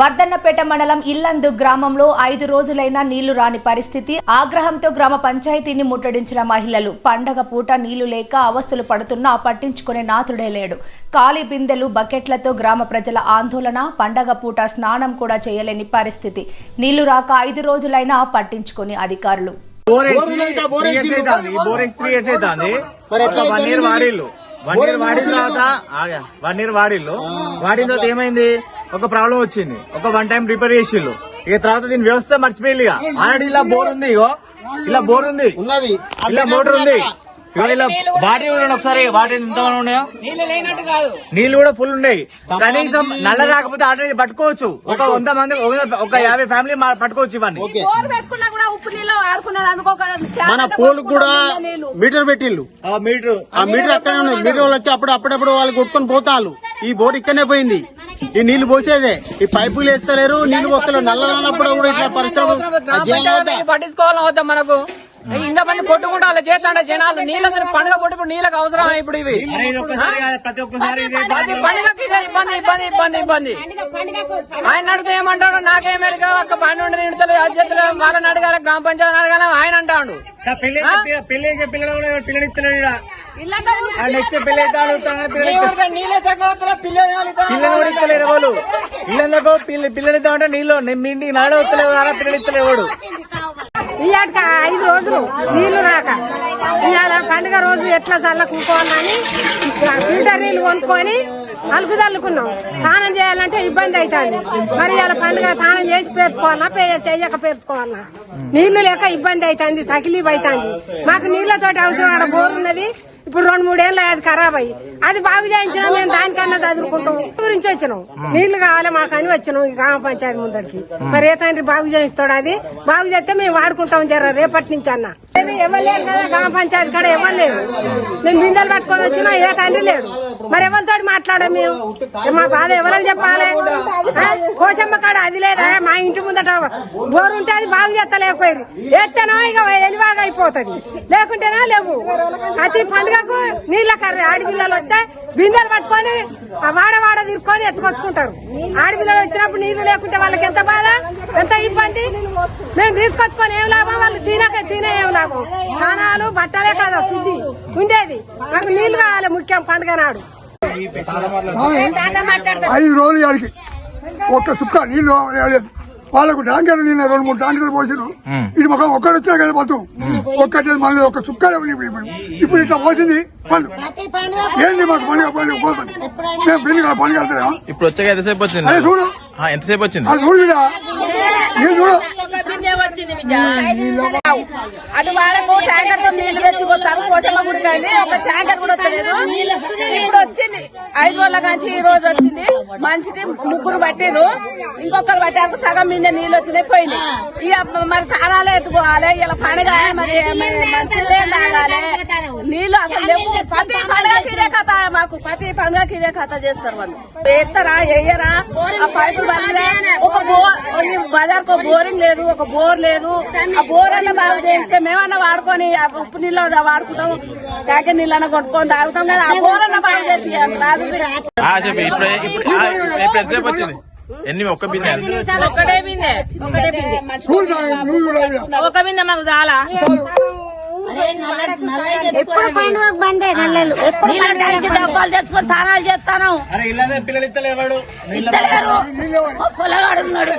వర్ధన్నపేట మండలం ఇల్లందు గ్రామంలో ఐదు రోజులైనా నీళ్ళు రాని పరిస్థితి. ఆగ్రహంతో గ్రామ పంచాయతీని ముట్టడించిన మహిళలు. పండగ పూట నీళ్ళు లేక అవస్థలు పడుతున్నా పట్టించుకునే నాథుడే లేడు. ఖాళీ బిందెలు బకెట్లతో గ్రామ ప్రజల ఆందోళన పండగ పూట స్నానం కూడా చేయలేని పరిస్థితి. నీళ్ళు రాక ఐదు రోజులైనా పట్టించుకుని అధికారులు. వన్ ఇయర్ వాడిన? తర్వాత వన్ ఇయర్ వాడిల్లు. వాడిన తర్వాత ఏమైంది? ఒక ప్రాబ్లం వచ్చింది. ఒక వన్ టైం రిపేర్ చేసిల్లు ఇక తర్వాత దీని వ్యవస్థ మర్చిపోయింది ఇక. ఆల్రెడీ ఇలా బోర్ ఉంది ఇగో. ఇలా బోర్ ఉంది. ఉన్నది. ఇలా మోటార్ ఉంది. ఇగో ఇలా వాటి ఒకసారి. వాటి ఎంత ఉన్నాయో? నీళ్ళు లేనట్టు కాదు. నీళ్ళు కూడా ఫుల్ ఉన్నాయి. కనీసం నల్ల రాకపోతే ఆల్రెడీ పట్టుకోవచ్చు. ఒక వంద మంది ఒక- ఒక యాభై ఫ్యామిలీ పట్టుకోవచ్చు ఇవన్నీ. మన పోలు కూడా మీటర్ పెట్టిల్లు ఆ మీటర్. ఆ మీటర్ అక్కడే మీటర్ వాళ్ళు వచ్చి అప్పుడు అప్పుడప్పుడు వాళ్ళు కొట్టుకొని పోతారు ఈ బోర్ ఇక్కడనే పోయింది. ఈ నీళ్ళు పోసేదే. ఈ పైపులు వేస్తలేరు నీళ్ళు పోస్తలేరు నల్ల రానప్పుడు కూడా ఇట్లా పరిస్థితులు? పట్టించుకోవాలని వద్దాం మనకు. ఇంతమంది కొట్టుకుంటా అలా చేస్తాంటే జనాలు నీళ్ళందరూ పండుగ పుట్టి నీళ్ళకి అవసరం ఇప్పుడు ఇవి? పండుగకి ఇబ్బంది ఇబ్బంది ఇబ్బంది ఇబ్బంది. ఆయన అడిగితే ఏమంటాడు? నాకేమెరుగా ఒక్క పని ఉండి నిడుతలు అధ్యక్షులు వాళ్ళని అడగాలి గ్రామ పంచాయతీ అడగాలి ఆయన అంటాడు. పిల్లలు కూడా పిల్లలు నెక్స్ట్ పిల్లలు. నీళ్ళే సగవతుల పిల్లలు పిల్లలు కూడా ఇస్తలేరు వాళ్ళు ఇళ్ళందుకు పిల్ల పిల్లలు ఇద్దామంటే నీళ్ళు మీ ఇంటికి నాడే వస్తలేవు కదా పిల్లలు ఇస్తలేవు వాడు ఐదు రోజులు నీళ్ళు రాక. ఇవాళ పండుగ రోజు ఎట్లా చల్లకుంకోవాలని ఫిల్టర్ నీళ్ళు కొనుక్కొని అలుకు చల్లుకున్నాం. స్నానం చేయాలంటే ఇబ్బంది అవుతుంది. మరి ఇవాళ పండుగ స్నానం చేసి పేర్చుకోవాలన్నా పే చెయ్యక పేర్చుకోవాలన్నా నీళ్ళు లేక ఇబ్బంది అవుతుంది తకిలీఫ్ అవుతుంది మాకు నీళ్ళతోటి అవసరం ఆడ బోర్ ఉన్నది. ఇప్పుడు రెండు మూడేళ్ళు అది ఖరాబ్ అయ్యి. అది బాగు చేయించినా మేము దానికన్నా చదువుకుంటాం. గురించి వచ్చినాం. నీళ్ళు కావాలి మాకు అని వచ్చినాం ఈ గ్రామ పంచాయతీ ముందరికి. మరి ఏ తండ్రి బాగు చేయిస్తాడు అది? బాగు చేస్తే మేము వాడుకుంటాం జర రేపటి నుంచి అన్న. ఎవరు లేరు కదా గ్రామ పంచాయతీ కాడ ఎవరు లేరు. మేము బిందెలు పట్టుకొని వచ్చినా ఏ తండ్రి లేడు. మరి ఎవరితో మాట్లాడాం మేము? మా బాధ ఎవరని చెప్పాలి? కోసమ్మ కాడ అది లేదా? మా ఇంటి ముందట బోరు ఉంటే అది బాగు చేస్తలేకపోయింది. ఎత్తేనో? ఇక ఎలివాగా అయిపోతుంది. లేకుంటేనా లేవు. ప్రతి పండుగకు నీళ్ళ కర్రీ. ఆడపిల్లలు వస్తే బిందెలు పట్టుకొని ఆ వాడ వాడ తిరుక్కొని ఎత్తుకొచ్చుకుంటారు. ఆడపిల్లలు వచ్చినప్పుడు నీళ్ళు లేకుంటే వాళ్ళకి ఎంత బాధ? ఎంత ఇబ్బంది మేము తీసుకొచ్చుకొని ఏం లాభం వాళ్ళు తినక లాభం స్నానాలు బట్టలే కదా శుద్ధి. ఉండేది. మాకు నీళ్ళు కావాలి ముఖ్యం పండుగ నాడు. ఐదు రోజులు ఆడికి ఒక్క సుక్క నీళ్ళు లేదు. వాళ్ళకు ట్యాంకర్లు నిన్న రెండు మూడు ట్యాంకర్లు పోసిరు ఇది ఒక ఒక్కడు వచ్చా కదా మొత్తం ఒక్కటి మళ్ళీ ఒక సుక్క ఇప్పుడు ఇట్లా పోసింది పండు. ఏంది మాకు పండుగ పండుగ పోతుంది మేము పెళ్ళి పండుగ వెళ్తున్నాం ఇప్పుడు వచ్చాక ఎంతసేపు వచ్చింది? చూడు. ఆ, ఎంతసేపు వచ్చింది? అది చూడు నేను చూడు? వచ్చింది బిడ్డ అటు వాళ్ళకు ట్యాంకర్తో నీళ్ళు తెచ్చిపోతారు పోషమ్మ గుడికి వెళ్ళి ఒక ట్యాంకర్ కూడా వస్తలేదు. ఇప్పుడు వచ్చింది. ఐదు రోజుల నుంచి ఈ రోజు వచ్చింది. మనిషికి ముగ్గురు పట్టిరు ఇంకొకరు పట్టారు సగం మీద నీళ్ళు వచ్చినాయి పోయినాయి. ఇక మరి తాళాలే ఎత్తుకోవాలి. ఇలా పండుగ మరి మంచిలే తాగాలి? నీళ్ళు అసలు లేవు. ప్రతి పండుగకి ఇదే కథ మాకు. ప్రతి పండుగకి ఇదే కథ చేస్తారు వాళ్ళు. ఎత్తరా ఎయ్యరా? ఆ పైపు బంద్లే ఒక బోర్ బజార్ ఒక బోరింగ్ లేదు. ఒక బోర్ లేదు. ఆ బోర్ అన్న బాగు చేస్తే మేమన్నా వాడుకొని ఉప్పు నీళ్ళు వాడుకుంటాం ట్యాంకర్ నీళ్ళన్న కొట్టుకొని తాగుతాం కదా. ఆ బోర్ అన్న బాగు చేసి రాదు ఎన్ని ఒక్క బిందె ఒకటే బిందె. ఒకటే బిందె. ఒక బిందె మాకు చాలా. ఎప్పుడు పండుగ బందే నల్లలు? నీళ్ళ ట్యాంక్ డబ్బాలు తెచ్చుకొని తానాలు చేస్తాను. పిల్లలు ఇస్తలేరు వాడు. ఇద్దరు పొలగాడు ఉన్నాడు.